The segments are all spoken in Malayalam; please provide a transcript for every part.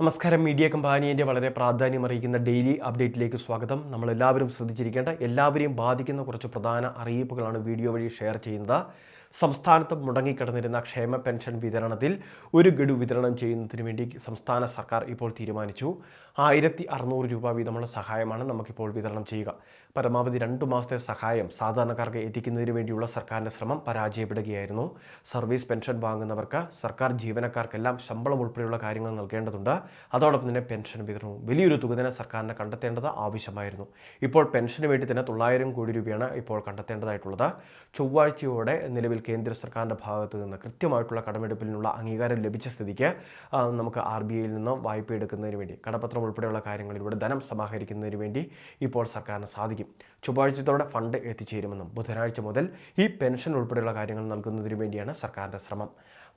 നമസ്കാരം. മീഡിയ കമ്പാനിയന്റെ വളരെ പ്രാധാന്യം അറിയിക്കുന്ന ഡെയിലി അപ്ഡേറ്റിലേക്ക് സ്വാഗതം. നമ്മൾ എല്ലാവരും ശ്രദ്ധിച്ചിരിക്കേണ്ട എല്ലാവരെയും ബാധിക്കുന്ന കുറച്ച് പ്രധാന അറിയിപ്പുകളാണ് വീഡിയോ വഴി ഷെയർ ചെയ്യുന്നത്. സംസ്ഥാനത്ത് മുടങ്ങിക്കിടന്നിരുന്ന ക്ഷേമ പെൻഷൻ വിതരണത്തിൽ ഒരു ഗഡു വിതരണം ചെയ്യുന്നതിന് വേണ്ടി സംസ്ഥാന സർക്കാർ ഇപ്പോൾ തീരുമാനിച്ചു. ആയിരത്തി അറുന്നൂറ് രൂപ വീതമുള്ള സഹായമാണ് നമുക്കിപ്പോൾ വിതരണം ചെയ്യുക. പരമാവധി രണ്ടു മാസത്തെ സഹായം സാധാരണക്കാർക്ക് എത്തിക്കുന്നതിന് വേണ്ടിയുള്ള സർക്കാരിന്റെ ശ്രമം പരാജയപ്പെടുകയായിരുന്നു. സർവീസ് പെൻഷൻ വാങ്ങുന്നവർക്ക് സർക്കാർ ജീവനക്കാർക്കെല്ലാം ശമ്പളം ഉൾപ്പെടെയുള്ള കാര്യങ്ങൾ നൽകേണ്ടതുണ്ട്. അതോടൊപ്പം തന്നെ പെൻഷൻ വിതരണവും വലിയൊരു തുക തന്നെ സർക്കാരിനെ കണ്ടെത്തേണ്ടത് ആവശ്യമായിരുന്നു. ഇപ്പോൾ പെൻഷന് വേണ്ടി തന്നെ തൊള്ളായിരം കോടി രൂപയാണ് ഇപ്പോൾ കണ്ടെത്തേണ്ടതായിട്ടുള്ളത്. ചൊവ്വാഴ്ചയോടെ നിലവിൽ കേന്ദ്ര സർക്കാരിന്റെ ഭാഗത്ത് നിന്ന് കൃത്യമായിട്ടുള്ള കടമെടുപ്പിനുള്ള അംഗീകാരം ലഭിച്ച സ്ഥിതിക്ക് നമുക്ക് ആർ ബി ഐയിൽ നിന്ന് വായ്പ എടുക്കുന്നതിന് വേണ്ടി കടപത്രം ഉൾപ്പെടെയുള്ള കാര്യങ്ങളിലൂടെ ധനം സമാഹരിക്കുന്നതിന് വേണ്ടി ഇപ്പോൾ സർക്കാരിന് സാധിക്കും. ചൊവ്വാഴ്ചത്തോടെ ഫണ്ട് എത്തിച്ചേരുമെന്നും ബുധനാഴ്ച മുതൽ ഈ പെൻഷൻ ഉൾപ്പെടെയുള്ള കാര്യങ്ങൾ നൽകുന്നതിന് വേണ്ടിയാണ് സർക്കാരിന്റെ ശ്രമം.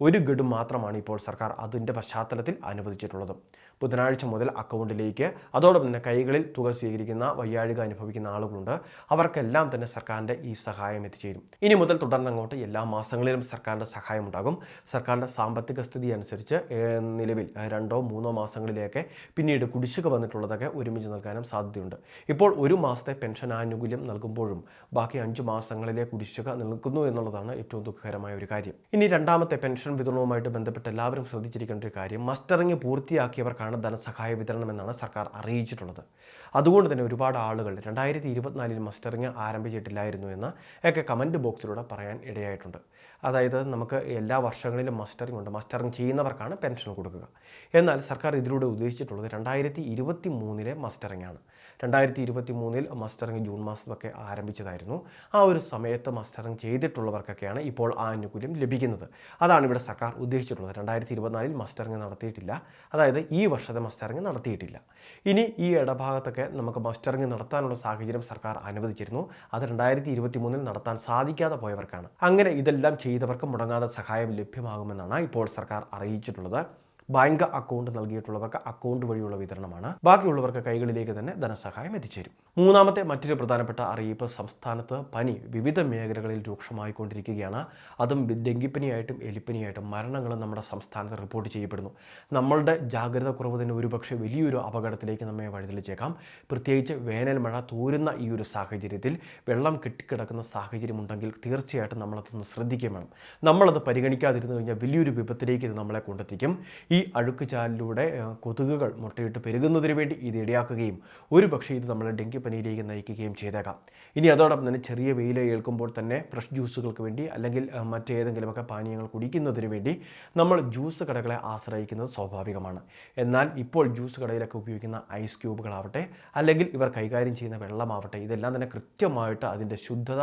ഒരു ഗഡു മാത്രമാണ് ഇപ്പോൾ സർക്കാർ അതിന്റെ പശ്ചാത്തലത്തിൽ അനുവദിച്ചിട്ടുള്ളത്. ബുധനാഴ്ച മുതൽ അക്കൗണ്ടിലേക്ക് അതോടൊപ്പം തന്നെ കൈകളിൽ തുക സ്വീകരിക്കുന്ന വയ്യാഴിക അനുഭവിക്കുന്ന ആളുകളുണ്ട്. അവർക്കെല്ലാം തന്നെ സർക്കാരിന്റെ ഈ സഹായം എത്തിച്ചേരും. ഇനി മുതൽ തുടർന്നങ്ങോട്ട് എല്ലാ മാസങ്ങളിലും സർക്കാരിന്റെ സഹായം ഉണ്ടാകും. സർക്കാരിന്റെ സാമ്പത്തിക സ്ഥിതി അനുസരിച്ച് നിലവിൽ രണ്ടോ മൂന്നോ മാസങ്ങളിലേക്ക് പിന്നീട് കുടിശ്ശിക വന്നിട്ടുള്ളതൊക്കെ ഒരുമിച്ച് നൽകാനും സാധ്യതയുണ്ട്. ഇപ്പോൾ ഒരു മാസത്തെ പെൻഷൻ ആനുകൂല്യം നൽകുമ്പോഴും ബാക്കി അഞ്ച് മാസങ്ങളിലെ കുടിശ്ശിക നിൽക്കുന്നു എന്നുള്ളതാണ് ഏറ്റവും ദുഃഖകരമായ ഒരു കാര്യം. ഇനി രണ്ടാമത്തെ പെൻഷൻ വിതരണവുമായിട്ട് ബന്ധപ്പെട്ട് എല്ലാവരും ശ്രദ്ധിച്ചിരിക്കേണ്ട ഒരു കാര്യം മസ്റ്ററിങ് പൂർത്തിയാക്കിയവർക്കാണ് ധനസഹായ വിതരണം എന്നാണ് സർക്കാർ അറിയിച്ചിട്ടുള്ളത്. അതുകൊണ്ട് തന്നെ ഒരുപാട് ആളുകൾ രണ്ടായിരത്തി ഇരുപത്തിനാലിൽ മസ്റ്ററിങ് ആരംഭിച്ചിട്ടില്ലായിരുന്നു എന്ന് ഒക്കെ കമന്റ് ബോക്സിലൂടെ പറയാൻ ഇടയായിട്ടുണ്ട്. അതായത് നമുക്ക് എല്ലാ വർഷങ്ങളിലും മസ്റ്ററിങ് ഉണ്ട്. മസ്റ്ററിങ് ചെയ്യുന്നവർക്കാണ് പെൻഷൻ കൊടുക്കുക. എന്നാൽ സർക്കാർ ഇതിലൂടെ ഉദ്ദേശിച്ചിട്ടുള്ളത് രണ്ടായിരത്തി ഇരുപത്തി മൂന്നിലെ മസ്റ്ററിങ് ആണ്. രണ്ടായിരത്തി ഇരുപത്തി മൂന്നിൽ മസ്റ്ററിങ് ജൂൺ മാസത്തൊക്കെ ആരംഭിച്ചതായിരുന്നു. ആ ഒരു സമയത്ത് മസ്റ്ററിങ് ചെയ്തിട്ടുള്ളവർക്കൊക്കെയാണ് ഇപ്പോൾ ആ ആനുകൂല്യം ലഭിക്കുന്നത്. അതാണ് ഇവിടെ സർക്കാർ ഉദ്ദേശിച്ചിട്ടുള്ളത്. രണ്ടായിരത്തി ഇരുപത്തിനാലിൽ മസ്റ്ററിങ് നടത്തിയിട്ടില്ല. അതായത് ഈ വർഷത്തെ മസ്റ്ററിങ് നടത്തിയിട്ടില്ല. ഇനി ഈ ഇടഭാഗത്തൊക്കെ നമുക്ക് മസ്റ്ററിങ് നടത്താനുള്ള സാഹചര്യം സർക്കാർ അനുവദിച്ചിരുന്നു. അത് രണ്ടായിരത്തി ഇരുപത്തി മൂന്നിൽ നടത്താൻ സാധിക്കാതെ പോയവർക്കാണ്. അങ്ങനെ ഇതെല്ലാം ചെയ്തവർക്ക് മുടങ്ങാതെ സഹായം ലഭ്യമാകുമെന്നാണ് ഇപ്പോൾ സർക്കാർ അറിയിച്ചിട്ടുള്ളത്. ബാങ്ക് അക്കൗണ്ട് നൽകിയിട്ടുള്ളവർക്ക് അക്കൗണ്ട് വഴിയുള്ള വിതരണമാണ്. ബാക്കിയുള്ളവർക്ക് കൈകളിലേക്ക് തന്നെ ധനസഹായം എത്തിച്ചേരും. മൂന്നാമത്തെ മറ്റൊരു പ്രധാനപ്പെട്ട അറിയിപ്പ് സംസ്ഥാനത്ത് പനി വിവിധ മേഖലകളിൽ രൂക്ഷമായിക്കൊണ്ടിരിക്കുകയാണ്. അതും ഡെങ്കിപ്പനിയായിട്ടും എലിപ്പനിയായിട്ടും മരണങ്ങളും നമ്മുടെ സംസ്ഥാനത്ത് റിപ്പോർട്ട് ചെയ്യപ്പെടുന്നു. നമ്മളുടെ ജാഗ്രത കുറവ് തന്നെ ഒരുപക്ഷെ വലിയൊരു അപകടത്തിലേക്ക് നമ്മെ വഴിതെളിച്ചേക്കാം. പ്രത്യേകിച്ച് വേനൽ മഴ തോരുന്ന ഈ ഒരു സാഹചര്യത്തിൽ വെള്ളം കെട്ടിക്കിടക്കുന്ന സാഹചര്യമുണ്ടെങ്കിൽ തീർച്ചയായിട്ടും നമ്മളതൊന്ന് ശ്രദ്ധിക്കുകയും വേണം നമ്മളത് പരിഗണിക്കാതിരുന്നു കഴിഞ്ഞാൽ വലിയൊരു വിപത്തിലേക്ക് ഇത് നമ്മളെ കൊണ്ടെത്തിക്കും. അഴുക്ക് ചാലിലൂടെ കൊതുകുകൾ മുട്ടയിട്ട് പെരുകുന്നതിന് വേണ്ടി ഇത് ഇടയാക്കുകയും ഒരു പക്ഷേ ഇത് നമ്മളെ ഡെങ്കിപ്പനിയിലേക്ക് നയിക്കുകയും ചെയ്തേക്കാം. ഇനി അതോടൊപ്പം തന്നെ ചെറിയ വെയിൽ ഏൽക്കുമ്പോൾ തന്നെ ഫ്രഷ് ജ്യൂസുകൾക്ക് വേണ്ടി അല്ലെങ്കിൽ മറ്റേതെങ്കിലുമൊക്കെ പാനീയങ്ങൾ കുടിക്കുന്നതിന് വേണ്ടി നമ്മൾ ജ്യൂസ് കടകളെ ആശ്രയിക്കുന്നത് സ്വാഭാവികമാണ്. എന്നാൽ ഇപ്പോൾ ജ്യൂസ് കടയിലൊക്കെ ഉപയോഗിക്കുന്ന ഐസ് ക്യൂബുകളാവട്ടെ അല്ലെങ്കിൽ ഇവർ കൈകാര്യം ചെയ്യുന്ന വെള്ളമാവട്ടെ ഇതെല്ലാം തന്നെ കൃത്യമായിട്ട് അതിന്റെ ശുദ്ധത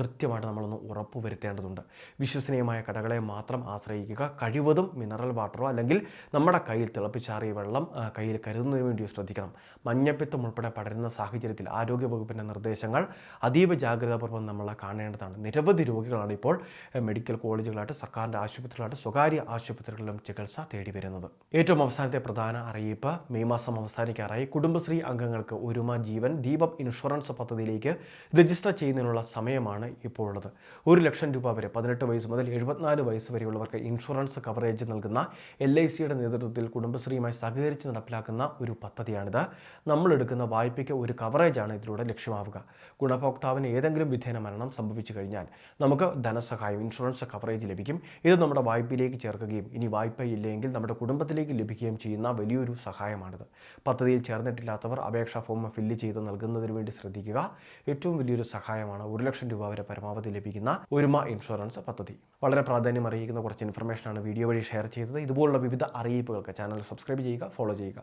കൃത്യമായിട്ട് നമ്മളൊന്ന് ഉറപ്പ് വരുത്തേണ്ടതുണ്ട് വിശ്വസനീയമായ കടകളെ മാത്രം ആശ്രയിക്കുക കഴിവതും മിനറൽ വാട്ടറോ അല്ലെങ്കിൽ നമ്മുടെ കയ്യിൽ തിളപ്പിച്ചാറിയ വെള്ളം കയ്യിൽ കരുതുന്നതിന് വേണ്ടി ശ്രദ്ധിക്കണം. മഞ്ഞപ്പിത്തം ഉൾപ്പെടെ പടരുന്ന സാഹചര്യത്തിൽ ആരോഗ്യവകുപ്പിന്റെ നിർദ്ദേശങ്ങൾ അതീവ ജാഗ്രതാപൂർവം നമ്മൾ കാണേണ്ടതാണ്. നിരവധി രോഗികളാണ് ഇപ്പോൾ മെഡിക്കൽ കോളേജുകളായിട്ട് സർക്കാരിന്റെ ആശുപത്രികളായിട്ട് സ്വകാര്യ ആശുപത്രികളിലും ചികിത്സ തേടി വരുന്നത്. ഏറ്റവും അവസാനത്തെ പ്രധാന അറിയിപ്പ് മെയ് മാസം അവസാനിക്കാറായി കുടുംബശ്രീ അംഗങ്ങൾക്ക് ഒരുമ ജീവൻ ദീപം ഇൻഷുറൻസ് പദ്ധതിയിലേക്ക് രജിസ്റ്റർ ചെയ്യുന്നതിനുള്ള സമയമാണ് ഇപ്പോൾ ഉള്ളത്. ഒരു ലക്ഷം രൂപ വരെ പതിനെട്ട് വയസ്സ് മുതൽ എഴുപത്തിനാല് വയസ്സ് വരെയുള്ളവർക്ക് ഇൻഷുറൻസ് കവറേജ് നൽകുന്ന എൽ ഐ സിയുടെ നേതൃത്വത്തിൽ കുടുംബശ്രീയുമായി സഹകരിച്ച് നടപ്പിലാക്കുന്ന ഒരു പദ്ധതിയാണിത്. നമ്മളെടുക്കുന്ന വായ്പയ്ക്ക് ഒരു കവറേജാണ് ഇതിലൂടെ ലക്ഷ്യമാവുക. ഗുണഭോക്താവിന് ഏതെങ്കിലും വിധേന മരണം സംഭവിച്ചു കഴിഞ്ഞാൽ നമുക്ക് ധനസഹായം ഇൻഷുറൻസ് കവറേജ് ലഭിക്കും. ഇത് നമ്മുടെ വായ്പയിലേക്ക് ചേർക്കുകയും ഇനി വായ്പ ഇല്ലെങ്കിൽ നമ്മുടെ കുടുംബത്തിലേക്ക് ലഭിക്കുകയും ചെയ്യുന്ന വലിയൊരു സഹായമാണിത്. പദ്ധതിയിൽ ചേർന്നിട്ടില്ലാത്തവർ അപേക്ഷാ ഫോം ഫില്ല് ചെയ്ത് നൽകുന്നതിന് വേണ്ടി ശ്രദ്ധിക്കുക. ഏറ്റവും വലിയൊരു സഹായമാണ് ഒരു ലക്ഷം രൂപ വരെ പരമാവധി ലഭിക്കുന്ന ഒരുമ ഇൻഷുറൻസ് പദ്ധതി. വളരെ പ്രാധാന്യം അറിയിക്കുന്ന കുറച്ച് ഇൻഫർമേഷനാണ് വീഡിയോ വഴി ഷെയർ ചെയ്തത്. ഇതുപോലുള്ള വിവിധ അറിയിപ്പുകൾക്ക് ചാനൽ സബ്സ്ക്രൈബ് ചെയ്യുക ഫോളോ ചെയ്യുക.